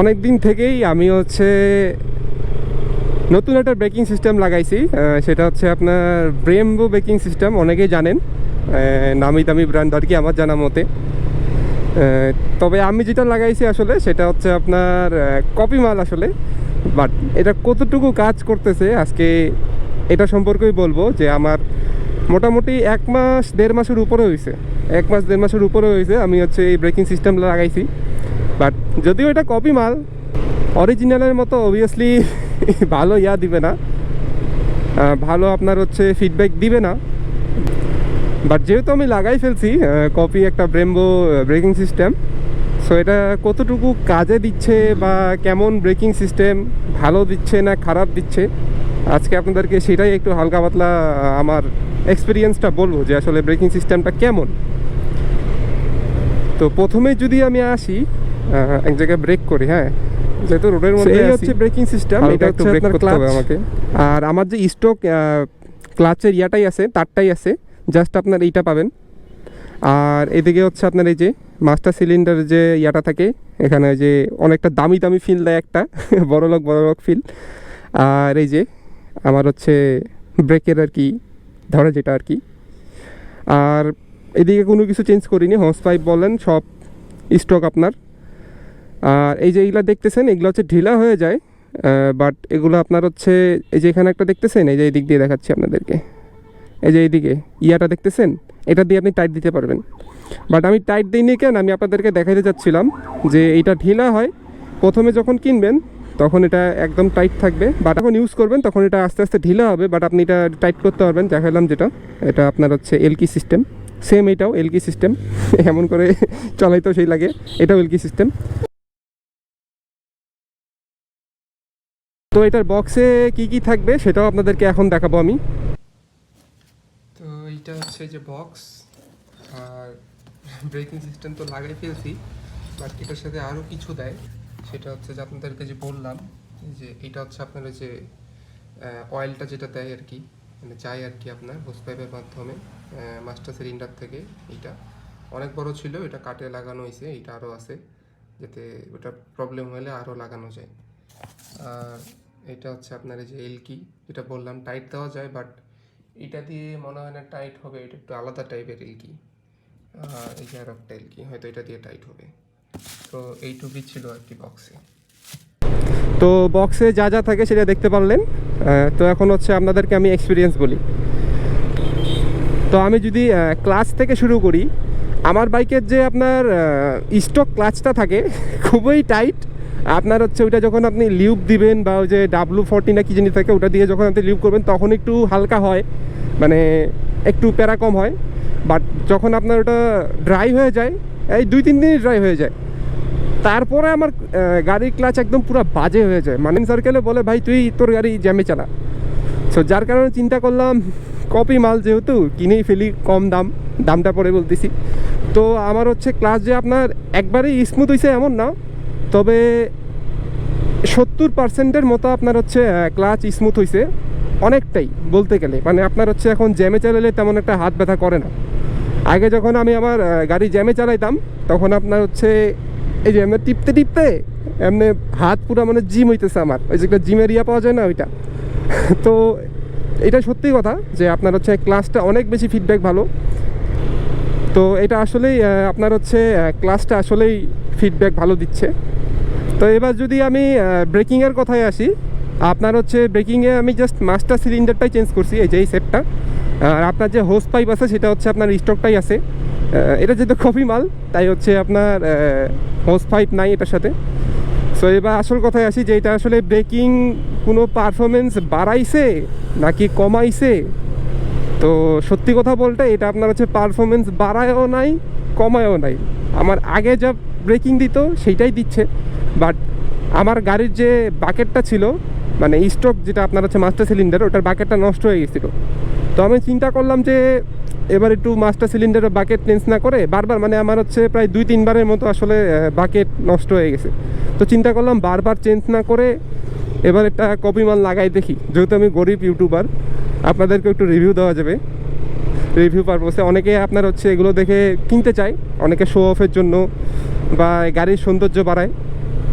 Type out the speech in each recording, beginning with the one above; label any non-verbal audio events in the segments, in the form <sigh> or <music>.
অনেক দিন থেকেই আমি হচ্ছে নতুন একটা ব্রেকিং সিস্টেম লাগাইছি। সেটা হচ্ছে আপনার ব্রেমবো ব্রেকিং সিস্টেম, অনেকেই জানেন। নামি দামি ব্র্যান্ড আর কি আমার জানা মতে। তবে আমি যেটা লাগাইছি আসলে সেটা হচ্ছে আপনার কপি মাল আসলে। বাট এটা কতটুকু কাজ করতেছে আজকে এটা সম্পর্কেই বলব যে আমার মোটামুটি এক মাস, দেড় মাসের উপরে হয়েছে এক মাস, দেড় মাসের উপরে হয়েছে। আমি হচ্ছে এই ব্রেকিং সিস্টেম লাগাইছি। বাট যদিও এটা কপি মাল অরিজিনালের মতো অবভিয়াসলি <laughs> ভালো ইয়া দিবে না। ভালো আপনার হচ্ছে ফিডব্যাক দিবে না। বাট যেহেতু আমি লাগাই ফেলছি কপি একটা ব্রেম্বো ব্রেকিং সিস্টেম সো এটা কতটুকু কাজে দিচ্ছে বা কেমন ব্রেকিং সিস্টেম ভালো দিচ্ছে না খারাপ দিচ্ছে, আজকে আপনাদেরকে সেটাই একটু হালকা পাতলা আমার এক্সপিরিয়েন্সটা বলব যে আসলে ব্রেকিং সিস্টেমটা কেমন। তো প্রথমে যদি আমি আসি এক জায়গায় ব্রেক করি হ্যাঁ? যেহেতু রোডের মধ্যে এই হচ্ছে ব্রেকিং সিস্টেম এটা একটু ব্রেক করতে হবে আমাকে। আর আমার যে স্টক ক্লাচের ইয়াটাই আছে তারটাই আছে জাস্ট আপনার এইটা পাবেন। আর এদিকে হচ্ছে আপনার এই যে মাস্টার সিলিন্ডার যে ইয়াটা থাকে এখানে যে অনেকটা দামি দামি ফিল দেয় একটা <laughs> বড় লোক বড় লোক ফিল আর এই যে আমার হচ্ছে ব্রেকের আর কি ধরে যেটা আর কি। আর এদিকে কোনো কিছু চেঞ্জ করিনি হর্স পাইপ বলেন, সব স্টক আপনার। আর এই যে এইগুলা দেখতেছেন, এগুলো হচ্ছে ঢিলা হয়ে যায় বাট এগুলো আপনার হচ্ছে, এই যে এখানে একটা দেখতেছেন, এই যে এই দিক দিয়ে দেখাচ্ছি আপনাদেরকে। এই যে এইদিকে, ইয়াটা দেখতেছেন? এটা দিয়ে আপনি টাইট দিতে পারবেন। বাট আমি টাইট দিইনি কেন? আমি আপনাদেরকে দেখাতে চাচ্ছিলাম যে এইটা ঢিলা হয়, প্রথমে যখন কিনবেন, তখন এটা একদম টাইট থাকবে। বাট যখন ইউজ করবেন, তখন এটা আস্তে আস্তে ঢিলা হবে বাট আপনি এটা টাইট করতে পারবেন। দেখালাম যেটা, এটা আপনার হচ্ছে এলকি সিস্টেম সেম এটাও এলকি সিস্টেম এমন করে চলাইতেও সেই লাগে, এটাও এলকি সিস্টেম তো এটার বক্সে কি কি থাকবে সেটাও আপনাদেরকে এখন দেখাবো আমি। তো এইটা হচ্ছে যে বক্স আর ব্রেকিং সিস্টেম তো লাগাই ফেলছি বাট এটার সাথে আরও কিছু দেয়। সেটা হচ্ছে যে আপনাদেরকে যে বললাম, যে এটা হচ্ছে আপনার যে অয়েলটা যেটা দেয় আর কি মানে যায় আর কি আপনার হোস পাইপের মাধ্যমে মাস্টার সিলিন্ডার থেকে এইটা অনেক বড় ছিল, এটা কাটে লাগানো হয়েছে এইটা আরও আছে, যাতে ওটা প্রবলেম হলে আরও লাগানো যায়। আর এটা হচ্ছে আপনার এই যে এলকি যেটা বললাম টাইট দেওয়া যায় বাট এটা দিয়ে মনে হয় না টাইট হবে, এটা একটু আলাদা টাইপের এলকি আর এই যে আর একটা এলকি হয়তো এটা দিয়ে টাইট হবে। তো এইটুকুই ছিল আর কি বক্সে তো বক্সে যা যা থাকে সেটা দেখতে পারলেন। তো এখন হচ্ছে আপনাদেরকে আমি এক্সপিরিয়েন্স বলি। তো আমি যদি ক্লাচ থেকে শুরু করি, আমার বাইকের যে আপনার স্টক ক্লাচটা থাকে, <laughs> খুবই টাইট আপনার হচ্ছে ওইটা যখন আপনি লিউব দিবেন বা ওই যে ডাব্লু ফোরটি না কি জিনিস থাকে, ওটা দিয়ে যখন আপনি লিউব করবেন, তখন একটু হালকা হয়। মানে একটু প্যারা কম হয়। বাট যখন আপনার ওটা ড্রাই হয়ে যায়, এই দুই তিন দিনই ড্রাই হয়ে যায়। তারপরে আমার গাড়ির ক্লাচ একদম পুরো বাজে হয়ে যায়। মানে সার্কেলে বলে, ভাই, তুই তোর গাড়ি জ্যামে চালা। সো যার কারণে চিন্তা করলাম, কপি মাল যেহেতু, কিনেই ফেলি কম দাম, দামটা পরে বলতেছি। তো আমার হচ্ছে ক্লাস যে আপনার একবারেই স্মুথ হয়েছে এমন না, তবে সত্তর পার্সেন্টের মতো আপনার হচ্ছে ক্লাচ স্মুথ হয়েছে অনেকটাই বলতে গেলে। মানে আপনার হচ্ছে এখন জ্যামে চালালে তেমন একটা হাত ব্যথা করে না। আগে যখন আমি আমার গাড়ি জ্যামে চালাইতাম, তখন আপনার হচ্ছে এই যে এমনি টিপতে টিপতে এমনি হাত পুরো মানে জিম হইতেছে আমার। ওই যে একটা জিমের ইয়া পাওয়া যায় না ওইটা। <laughs> তো এটা সত্যি কথা যে আপনার হচ্ছে ক্লাসটা অনেক বেশি ফিডব্যাক ভালো। তো এটা আসলেই আপনার হচ্ছে ক্লাসটা আসলেই ফিডব্যাক ভালো দিচ্ছে। তো এবার যদি আমি ব্রেকিংয়ের কথায় আসি, আপনার হচ্ছে ব্রেকিংয়ে আমি জাস্ট মাস্টার সিলিন্ডারটাই চেঞ্জ করছি, এই যে এই সেটটা আর আপনার যে হোস পাইপ আছে, সেটা হচ্ছে আপনার স্টকটাই আছে। এটা যেহেতু কফি মাল, তাই হচ্ছে আপনার হোস পাইপ নাই এটার সাথে। সো এবার আসল কথায় আসি যে এটা আসলে ব্রেকিং কোনো পারফরমেন্স বাড়াইছে নাকি কমাইছে? তো সত্যি কথা বলতে এটা আপনার হচ্ছে পারফরমেন্স বাড়ায়ও নাই, কমায়ও নাই। আমার আগে যা ব্রেকিং দিত সেইটাই দিচ্ছে। বাট আমার গাড়ির যে বাকেটটা ছিল মানে স্টক যেটা আপনার হচ্ছে মাস্টার সিলিন্ডার ওটার বাকেটটা নষ্ট হয়ে গেছিল। তো আমি চিন্তা করলাম যে এবার একটু মাস্টার সিলিন্ডারের বাকেট চেঞ্জ না করে বারবার মানে আমার হচ্ছে প্রায় দুই, তিনবারের মতো আসলে বাকেট নষ্ট হয়ে গেছে। তো চিন্তা করলাম বারবার চেঞ্জ না করে এবার একটা কপি মাল লাগাই দেখি। যেহেতু আমি গরিব ইউটিউবার আপনাদেরকে একটু রিভিউ দেওয়া যাবে। রিভিউ পারপোসে অনেকে আপনার হচ্ছে এগুলো দেখে কিনতে চায়, অনেকে শো অফের জন্য বা গাড়ির সৌন্দর্য বাড়ায়।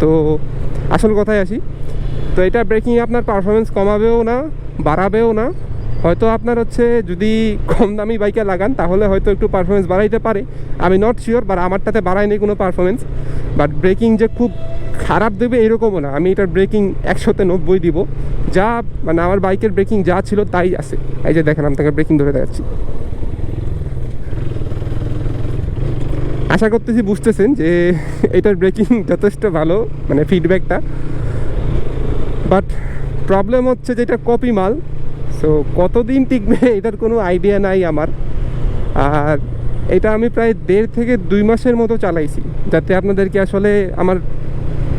তো আসল কথায় আসি। তো এটা ব্রেকিং আপনার পারফরমেন্স কমাবেও না, বাড়াবেও না। হয়তো আপনার হচ্ছে যদি কম দামি বাইকে লাগান, তাহলে হয়তো একটু পারফরমেন্স বাড়াইতে পারে। আমি নট শিওর বাট আমারটাতে বাড়ায়নি কোনো পারফরমেন্স বাট ব্রেকিং যে খুব খারাপ দেবে এরকমও না। আমি এটার ব্রেকিং একশোতে নব্বই দিব। যা মানে আমার বাইকের ব্রেকিং যা ছিল তাই আছে। এই যে দেখেন তাকে ব্রেকিং ধরে দেখাচ্ছি। আশা করতেছি বুঝতেছেন যে এটার ব্রেকিং <laughs> যথেষ্ট ভালো মানে ফিডব্যাকটা বাট প্রবলেম হচ্ছে যে এটা কপি মাল। সো কতদিন টিকবে, <laughs> এটার কোনো আইডিয়া নাই আমার। আর এটা আমি প্রায় দেড় থেকে দুই মাসের মতো চালাইছি, যাতে আপনাদেরকে আসলে আমার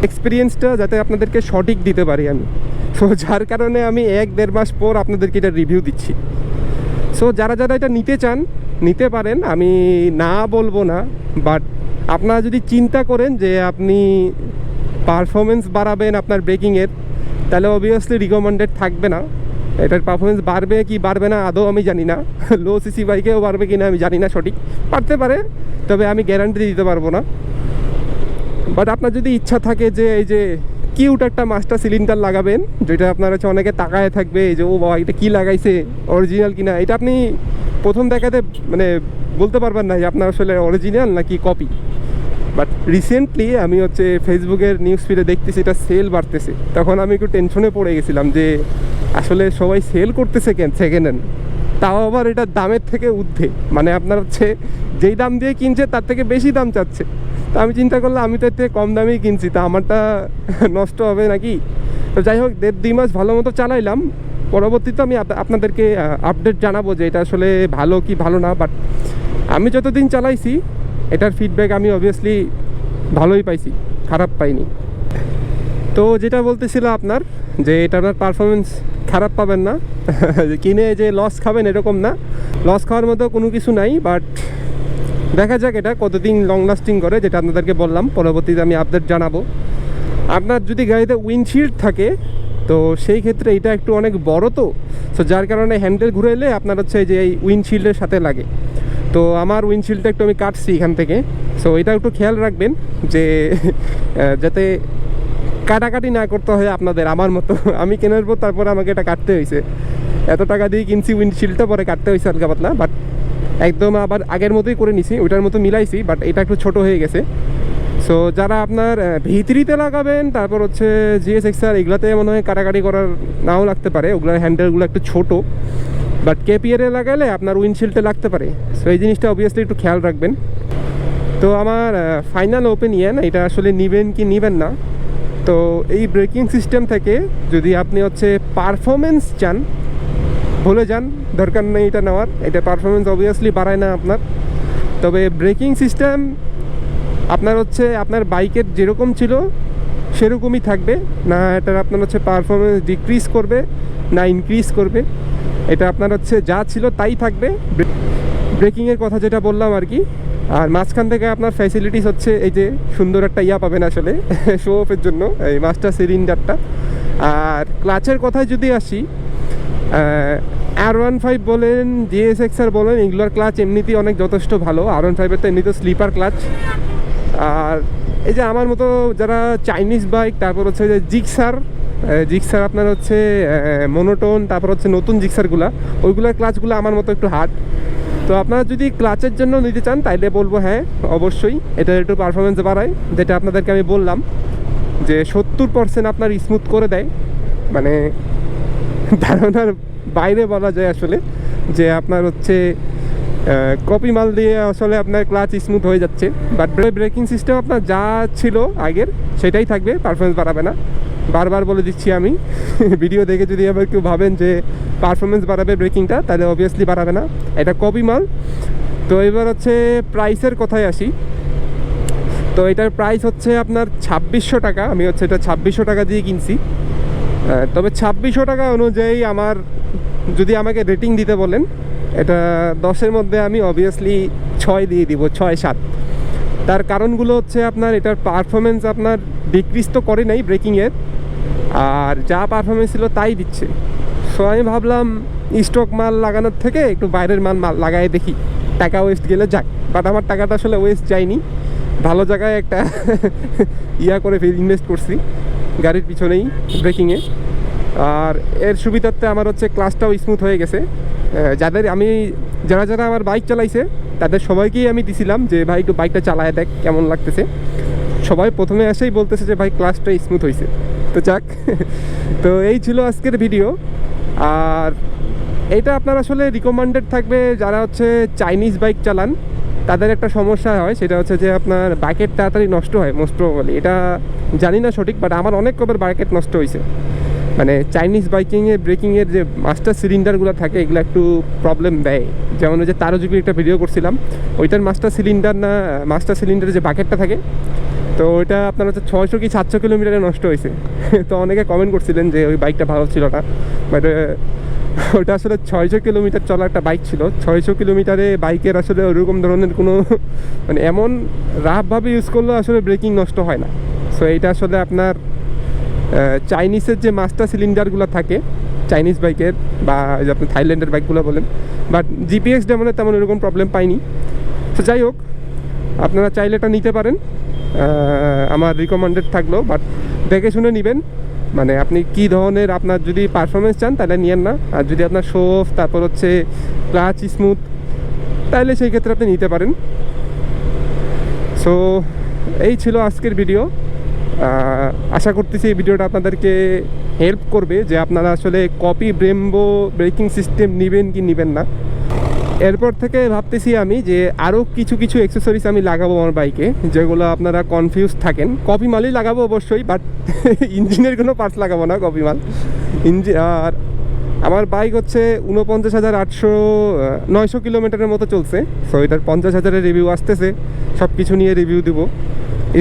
এক্সপিরিয়েন্সটা যাতে আপনাদেরকে সঠিক দিতে পারি আমি। সো যার কারণে আমি এক দেড় মাস পর আপনাদেরকে এটা রিভিউ দিচ্ছি। সো যারা যারা এটা নিতে চান, নিতে পারেন, আমি না বলব না বাট আপনারা যদি চিন্তা করেন যে আপনি পারফরমেন্স বাড়াবেন আপনার ব্রেকিংয়ের তাহলে অবভিয়াসলি রিকমেন্ডেড থাকবে না। এটার পারফরমেন্স বাড়বে কি বাড়বে না, আদৌ আমি জানি না। লো সিসি বাইকেও বাড়বে কি না আমি জানি না সঠিক। পারতে পারে, তবে আমি গ্যারান্টি দিতে পারব না। বাট আপনার যদি ইচ্ছা থাকে যে এই যে কিউট একটা মাস্টার সিলিন্ডার লাগাবেন, যেটা আপনার হচ্ছে অনেকে তাকায় থাকবে যে, ও বাবা, এটা কী লাগাইছে? অরিজিনাল কিনা? এটা আপনি প্রথম দেখাতে মানে বলতে পারবেন না যে আপনার আসলে অরিজিনাল নাকি কপি বাট রিসেন্টলি আমি হচ্ছে ফেসবুকের নিউজ ফিডে দেখতেছি, এটা সেল বাড়তেছে। তখন আমি একটু টেনশনে পড়ে গেছিলাম যে আসলে সবাই সেল করতেছে কেন? সেকেন্ড হ্যান্ড তাও আবার এটা দামের থেকে ঊর্ধ্বে। মানে আপনার হচ্ছে যেই দাম দিয়ে কিনছে, তার থেকে বেশি দাম চাচ্ছে। তো আমি চিন্তা করলাম, আমি তো এর থেকে কম দামেই কিনছি। তা আমারটা <laughs> নষ্ট হবে নাকি? তো যাই হোক, দেড় দুই মাস ভালো মতো চালাইলাম। পরবর্তীতে আমি আপনাদেরকে আপডেট জানাব যে এটা আসলে ভালো কি ভালো না। বাট আমি যতদিন চালাইছি, এটার ফিডব্যাক আমি অবভিয়াসলি ভালোই পাইছি, খারাপ পাইনি। তো যেটা বলতেছিল আপনার, যে এটা আপনার পারফরমেন্স খারাপ পাবেন না। <laughs> কিনে যে লস খাবেন এরকম না। লস খাওয়ার মতো কোনো কিছু নাই বাট দেখা যাক এটা কতদিন লং লাস্টিং করে, যেটা আপনাদেরকে বললাম। পরবর্তীতে আমি আপডেট জানাব। আপনার যদি গাড়িতে উইন্ডশিল্ড থাকে, তো সেই ক্ষেত্রে এটা একটু অনেক বড় তো। সো যার কারণে হ্যান্ডেল ঘুরে এলে আপনার হচ্ছে যে এই উইন্ডশিল্ডের সাথে লাগে। তো আমার উইন্ডশিল্ডটা একটু আমি কাটছি এখান থেকে। সো এটা একটু খেয়াল রাখবেন যে <laughs> যাতে কাটাকাটি না করতে হয় আপনাদের, আমার মতো। আমি কেনার পর তারপরে আমাকে এটা কাটতে হয়েছে এত টাকা দিয়ে কিনছি উইন্ডশিল্ডটা পরে কাটতে হয়েছে হালকা পাতলা বাট একদম আবার আগের মতোই করে নিছি, ওইটার মতো মিলাইছি বাট এটা একটু ছোট হয়ে গেছে। সো যারা আপনার ভিতরিতে লাগাবেন, তারপর হচ্ছে জিএস এক্সআর এগুলাতে মনে হয় কাটাকাটি করার নাও লাগতে পারে, ওগুলোর হ্যান্ডেলগুলো একটু ছোট। বাট কেপিয়ারে লাগালে আপনার উইন্ডশিল্ডে লাগতে পারে। সো এই জিনিসটা অবভিয়াসলি একটু খেয়াল রাখবেন। তো আমার ফাইনাল ওপিনিয়ন এটা আসলে নিবেন কি নিবেন না। তো এই ব্রেকিং সিস্টেম থেকে যদি আপনি হচ্ছে পারফরমেন্স চান, ভুলে যান, দরকার নেই এটা নেওয়ার। এটা পারফরমেন্স অবভিয়াসলি বাড়ায় না আপনার। তবে ব্রেকিং সিস্টেম আপনার হচ্ছে, আপনার বাইকের যেরকম ছিল, সেরকমই থাকবে। না, এটার আপনার হচ্ছে পারফরমেন্স ডিক্রিজ করবে, না ইনক্রিজ করবে। এটা আপনার হচ্ছে যা ছিল তাই থাকবে। ব্রেকিংয়ের কথা যেটা বললাম আর কি আর মাঝখান থেকে আপনার ফ্যাসিলিটিস হচ্ছে এই যে সুন্দর একটা ইয়া পাবেন আসলে <laughs> শো অফের জন্য, এই মাস্টার সিলিন্ডারটা আর ক্লাচের কথায় যদি আসি আর ওয়ান ফাইভ বলেন জিএসএক্স আর বলেন, এগুলোর ক্লাচ এমনিতেই অনেক যথেষ্ট ভালো। আর ওয়ান ফাইভের তো এমনিতে স্লিপার ক্লাচ আর এই যে আমার মতো যারা চাইনিজ বাইক তারপর হচ্ছে যে জিক্সার জিক্সার আপনার হচ্ছে মনোটোন তারপর হচ্ছে নতুন জিক্সারগুলা ওইগুলোর ক্লাচগুলো আমার মতো একটু হার্ড তো আপনারা যদি ক্লাচের জন্য নিতে চান, তাইলে বলব হ্যাঁ অবশ্যই। এটা একটু পারফরমেন্স বাড়ায়, যেটা আপনাদেরকে আমি বললাম যে সত্তর পার্সেন্ট আপনার স্মুথ করে দেয়। মানে ধারণার বাইরে বলা যায় আসলে যে আপনার হচ্ছে কপি মাল দিয়ে আসলে আপনার ক্লাচ স্মুথ হয়ে যাচ্ছে। বাট ব্রেকিং সিস্টেম আপনার যা ছিল আগের, সেটাই থাকবে পারফরমেন্স বাড়াবে না। বারবার বলে দিচ্ছি আমি। <laughs> ভিডিও দেখে যদি আবার কেউ ভাবেন যে পারফরমেন্স বাড়াবে ব্রেকিংটা তাহলে অবভিয়াসলি বাড়াবে না। এটা কপি মাল। তো এবার হচ্ছে প্রাইসের কথায় আসি। তো এটার প্রাইস হচ্ছে আপনার ছাব্বিশশো টাকা। আমি হচ্ছে এটা ছাব্বিশশো টাকা দিয়ে কিনছি। তবে ছাব্বিশশো টাকা অনুযায়ী আমার যদি আমাকে রেটিং দিতে বলেন, এটা দশের মধ্যে আমি অবভিয়াসলি ছয় দিয়ে দিব, ছয় সাত। তার কারণগুলো হচ্ছে আপনার এটার পারফরমেন্স আপনার ডিক্রিজ তো করে নাই ব্রেকিংয়ের আর যা পারফরমেন্স ছিল তাই দিচ্ছে। সো আমি ভাবলাম স্টক মাল লাগানোর থেকে একটু বাইরের মাল মাল লাগাই দেখি। টাকা ওয়েস্ট গেলে যাক। বাট আমার টাকাটা আসলে ওয়েস্ট যায়নি। ভালো জায়গায় একটা <laughs> ইয়া করে ইনভেস্ট করছি। গাড়ির পিছনেই ব্রেকিংয়ে আর এর সুবিধাতে আমার হচ্ছে ক্লাসটাও স্মুথ হয়ে গেছে। যাদের আমি, যারা যারা আমার বাইক চালাইছে, তাদের সবাইকেই আমি দিছিলাম যে, ভাই, একটু বাইকটা চালায় দেখ, কেমন লাগতেছে? সবাই প্রথমে এসেই বলতেছে যে, ভাই ক্লাসটা স্মুথ হয়েছে তো যাক, তো এই ছিল আজকের ভিডিও আর এটা আপনার আসলে রিকমেন্ডেড থাকবে যারা হচ্ছে চাইনিজ বাইক চালান, তাদের একটা সমস্যা হয়, সেটা হচ্ছে যে আপনার বাইকের তাড়াতাড়ি নষ্ট হয় মোস্ট প্রবলি এটা জানি না সঠিক বাট আমার অনেক কবার বাইকের নষ্ট হয়েছে মানে চাইনিজ বাইকিংয়ে ব্রেকিংয়ের যে মাস্টার সিলিন্ডারগুলো থাকে, এগুলো একটু প্রবলেম দেয়। যেমন ওই যে তারো যুগের একটা ভিডিও করছিলাম, ওইটার মাস্টার সিলিন্ডার না মাস্টার সিলিন্ডারের যে বাকেটটা থাকে তো ওইটা আপনার হচ্ছে ছয়শো কি সাতশো কিলোমিটারে নষ্ট হয়েছে। <laughs> তো অনেকে কমেন্ট করছিলেন যে ওই বাইকটা ভালো ছিল না। বাট ওটা আসলে ছয়শো কিলোমিটার চলা একটা বাইক ছিল। ছয়শো কিলোমিটারে বাইকের আসলে ওরকম ধরনের কোনো <laughs> মানে এমন রাফভাবে ইউজ করলেও আসলে ব্রেকিং নষ্ট হয় না। সো এইটা আসলে আপনার চাইনিজের যে মাস্টার সিলিন্ডারগুলো থাকে চাইনিজ বাইকের বা যে আপনি থাইল্যান্ডের বাইকগুলো বলেন বাট জিপিএক্স ডেমনে তেমন এরকম প্রবলেম পাইনি। তো যাই হোক, আপনারা চাইলে এটা নিতে পারেন। আমার রিকমেন্ডেড থাকল বাট দেখে শুনে নেবেন। মানে আপনি কি ধরনের আপনার যদি পারফরমেন্স চান, তাহলে নিয়েন না। আর যদি আপনার শোফ তারপর হচ্ছে ক্লাচ স্মুথ তাহলে সেই ক্ষেত্রে আপনি নিতে পারেন। সো এই ছিল আজকের ভিডিও আশা করতেছি এই ভিডিওটা আপনাদেরকে হেল্প করবে যে আপনারা আসলে কপি ব্রেম্বো ব্রেকিং সিস্টেম নেবেন কি নেবেন না। এরপর থেকে ভাবতেছি আমি যে আরও কিছু কিছু অ্যাক্সেসরিজ আমি লাগাবো আমার বাইকে যেগুলো আপনারা কনফিউজ থাকেন। কপি মালই লাগাবো অবশ্যই বাট <laughs> ইঞ্জিনের কোনো পার্টস লাগাবো না কপি মাল। ইঞ্জিন আর আমার বাইক হচ্ছে উনপঞ্চাশ হাজার আটশো নয়শো কিলোমিটারের মতো চলছে। সো এটার পঞ্চাশ হাজারের রিভিউ আসতেছে। সব কিছু নিয়ে রিভিউ দেবো।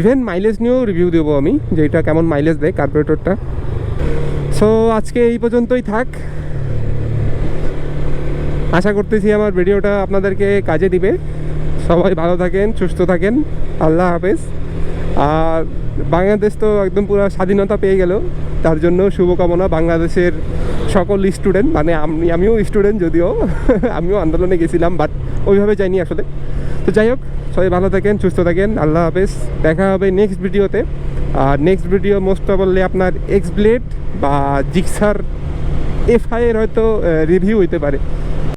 ইভেন মাইলেজ নিয়েও রিভিউ দেবো আমি, যে এটা কেমন মাইলেজ দেয় কার্পোরেটরটা সো আজকে এই পর্যন্তই থাক। আশা করতেছি আমার ভিডিওটা আপনাদেরকে কাজে দিবে। সবাই ভালো থাকেন, সুস্থ থাকেন। আল্লাহ হাফেজ। আর বাংলাদেশ তো একদম পুরো স্বাধীনতা পেয়ে গেল। তার জন্য শুভকামনা বাংলাদেশের সকল স্টুডেন্ট মানে আমি, আমিও স্টুডেন্ট যদিও, <laughs> আমিও আন্দোলনে গেছিলাম, বাট ওইভাবে যাইনি আসলে। তো যাই হোক, সবাই ভালো থাকেন, সুস্থ থাকেন, আল্লাহ হাফেজ। দেখা হবে নেক্সট ভিডিওতে। আর নেক্সট ভিডিও মোস্ট প্রবলি আপনার এক্স ব্লেড বা জিক্সার এফআই এর হয়তো রিভিউ হইতে পারে।